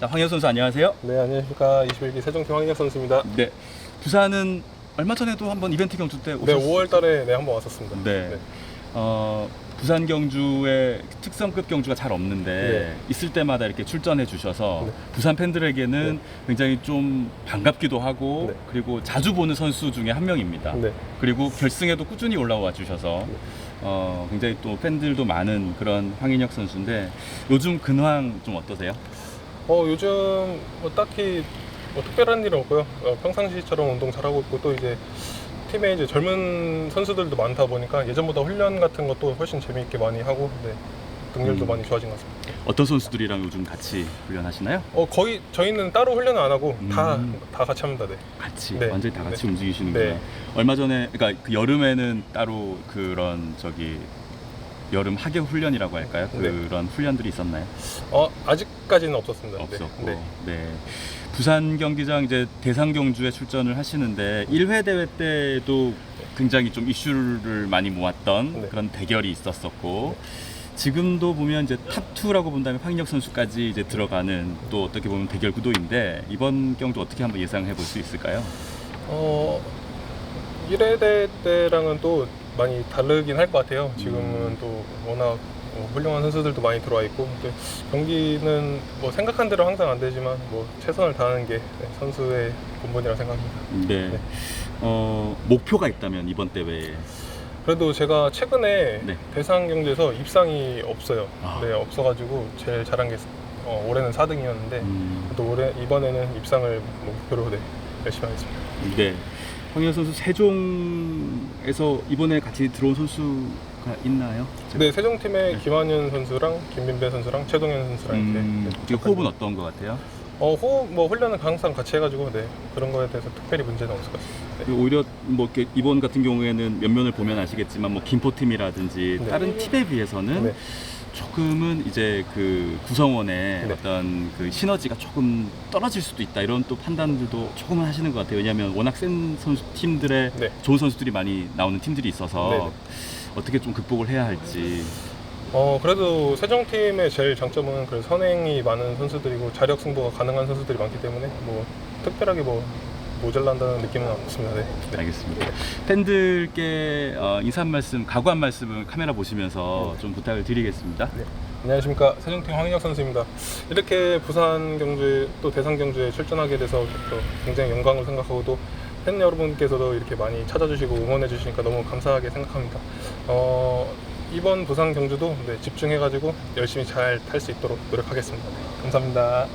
자, 황현 선수 안녕하세요. 네, 안녕하십니까. 21기 세종팀 황인혁 선수입니다. 네. 부산은 얼마 전에도 한번 이벤트 경주 때 네, 오셨 5월 달에 네, 한번 왔었습니다. 네. 어, 부산 경주의 특성급 경주가 잘 없는데 네. 있을 때마다 이렇게 출전해 주셔서 네. 부산 팬들에게는 굉장히 좀 반갑기도 하고 네. 그리고 자주 보는 선수 중에 한 명입니다. 네. 그리고 결승에도 꾸준히 올라와 주셔서 네. 어, 굉장히 또 팬들도 많은 그런 황인혁 선수인데 요즘 근황 좀 어떠세요? 어, 요즘 뭐 딱히 뭐 특별한 일은 없고요. 어, 평상시처럼 운동 잘하고 있고 또 이제 팀에 이제 젊은 선수들도 많다 보니까 예전보다 훈련 같은 것도 훨씬 재미있게 많이 하고 네. 능률도 음. 많이 좋아진 것 같습니다. 어떤 선수들이랑 요즘 같이 훈련하시나요? 어, 거의 저희는 따로 훈련을 안 하고 다, 음. 다 같이 합니다. 네. 같이 네. 완전히 다 같이 네. 움직이시는구나. 네. 얼마 전에 그러니까 그 여름에는 따로 그런 저기 여름 하계 훈련이라고 할까요? 네. 그런 훈련들이 있었나요? 어, 아직까지는 없었습니다. 없었고. 네. 네. 부산 경기장 이제 대상 경주에 출전을 하시는데 1회 대회 때도 굉장히 좀 이슈를 많이 모았던 네. 그런 대결이 있었었고 지금도 보면 이제 탑2라고 본다면 황인혁 선수까지 이제 들어가는 또 어떻게 보면 대결 구도인데 이번 경주 어떻게 한번 예상해 볼 수 있을까요? 어, 1회 대 때랑은 또 많이 다르긴 할 것 같아요. 지금은 음. 또 워낙 어, 훌륭한 선수들도 많이 들어와 있고 근데 경기는 뭐 생각한 대로 항상 안 되지만 뭐 최선을 다하는 게 네, 선수의 본분이라고 생각합니다. 네. 네. 어, 목표가 있다면 이번 대회에 그래도 제가 최근에 네. 대상 경주에서 입상이 없어요. 아. 네, 없어가지고 제일 잘한 게 어, 올해는 4등이었는데 음, 또 올해 이번에는 입상을 목표로 네, 열심히 하겠습니다. 네. 황현 선수 세종에서 이번에 같이 들어온 선수가 있나요? 네, 세종 팀에 김한현 선수랑 김민배 선수랑 최동현 선수랑 음, 네, 그 호흡은 어떤 것 같아요? 어, 호흡 뭐 훈련은 항상 같이 해가지고 네 그런 거에 대해서 특별히 문제는 없을 것 같습니다. 네. 그 오히려 뭐 이렇게 이번 같은 경우에는 면면을 보면 아시겠지만 뭐 김포 팀이라든지 네. 다른 팀에 비해서는 네. 조금은 이제 그 구성원의 네. 어떤 그 시너지가 조금 떨어질 수도 있다 이런 또 판단들도 조금은 하시는 것 같아요. 왜냐하면 워낙 센 선수 팀들의 네. 좋은 선수들이 많이 나오는 팀들이 있어서 네, 네. 어떻게 좀 극복을 해야 할지. 어 그래도 세종팀의 제일 장점은 그 선행이 많은 선수들이고 자력 승부가 가능한 선수들이 많기 때문에 뭐 특별하게 뭐 모자란다는 느낌은 없습니다. 네. 네. 알겠습니다. 팬들께 어, 인사 한 말씀, 각오 한 말씀을 카메라 보시면서 좀 부탁을 드리겠습니다. 네. 안녕하십니까 세종팀 황인혁 선수입니다. 이렇게 부산 경주에 또 대상 경주에 출전하게 돼서 또 굉장히 영광을 생각하고 또 팬 여러분께서도 이렇게 많이 찾아주시고 응원해 주시니까 너무 감사하게 생각합니다. 어, 이번 부산 경주도 네, 집중해가지고 열심히 잘 탈 수 있도록 노력하겠습니다. 네, 감사합니다.